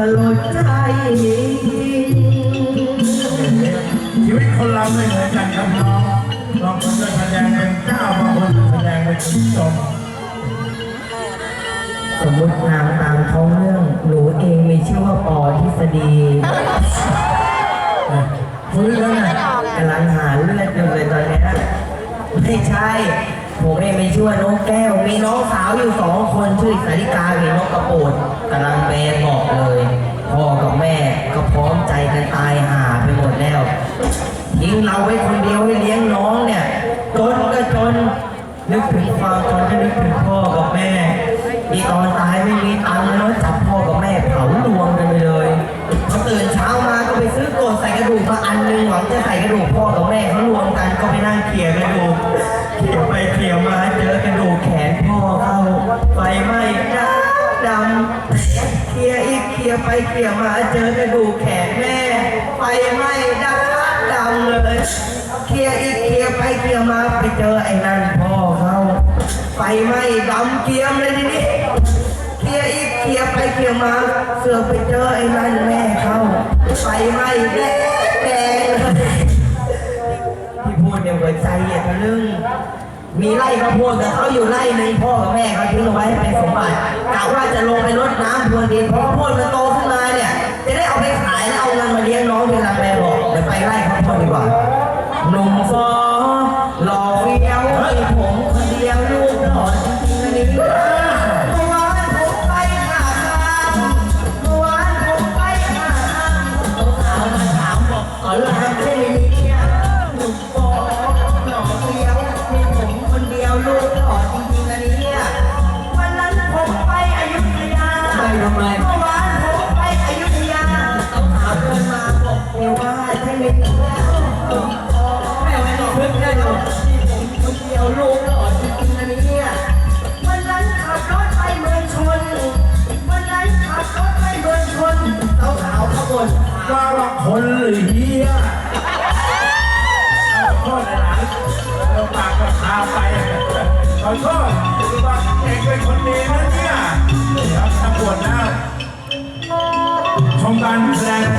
สลดใจชีวิตคนเราไม่เหมือนกันครับน้องบางคนจะแสดงเป็นเจ้าบางคนจะแสดงเป็นผู้ชมสมมตินามตามท้องเรื่องหนูเองมีชื่อว่าปอทฤษฎีฟื้นแล้วไงกำลังหาเลือดอยู่เลยตอนนี้ไม่ใช่ ผมเองมีชื่อว่าน้องแก้ว มีน้องสาวอยู่สองคนชื่อสาริกากับน้องกระโปดกำลังแบนบอกเลยพ่อกับแม่ก็พร้อมใจกันตายห่าไปหมดแล้วทิ้งเราไว้คนเดียวให้เลี้ยงน้องเนี่ยจนก็จนนึกถึงความจนก็นึกถึงพ่อกับแม่มีตอนตายไม่มีตังค์แล้วจับพ่อกับแม่เผารวมกันไปเลยพอตื่นเช้ามาก็ไปซื้อกรธใส่กระดูกมาอันหนึงหวังจะใส่กระดูกพ่อกับแม่เขารวมกันก็ไปนั่งเขียกระดู ไปเขี่ยมาเจอกระดูกแขนแม่ไฟไหม้ดำดำเลย เคลียร์อีกเคลียร์ไปเคลียร์มาไปเจอไอ้นั่นพ่อเขาไฟไหม้ดำเกรียมเลยทีนี้เคลียร์อีกเคลียร์ไปเคลียร์มาเสือไปเจอไอ้นั่นแม่เขาไฟไหม้แดงแดงเลยที่พูดเนี่ยหัวใจอย่าทะลึ่งมีไร่ข้าวโพดแต่เขาอยู่ไร่หนึ่งพ่อกับแม่เขาทิ้งเอาไว้ให้เป็นสมบัติกะว่าจะลงไปรดน้ำพรวนดินเพราะข้าวโพดมันโต แม่ไม่ต้องพึ่งได้หรอกที่ผมคนเดียวลูกหล่อจริงๆนะเนี่ยวันนั้นขับรถไปเมืองชน วันนั้นขับรถไปเมืองชนสาวสาวขบวนว่าว่าคนหรือเฮียขอโทษหลานเราปากก็พาไปขอโทษว่าเองเป็นคนดีนะเนี่ยเดี๋ยวตำรวจแล้วชมการแสดง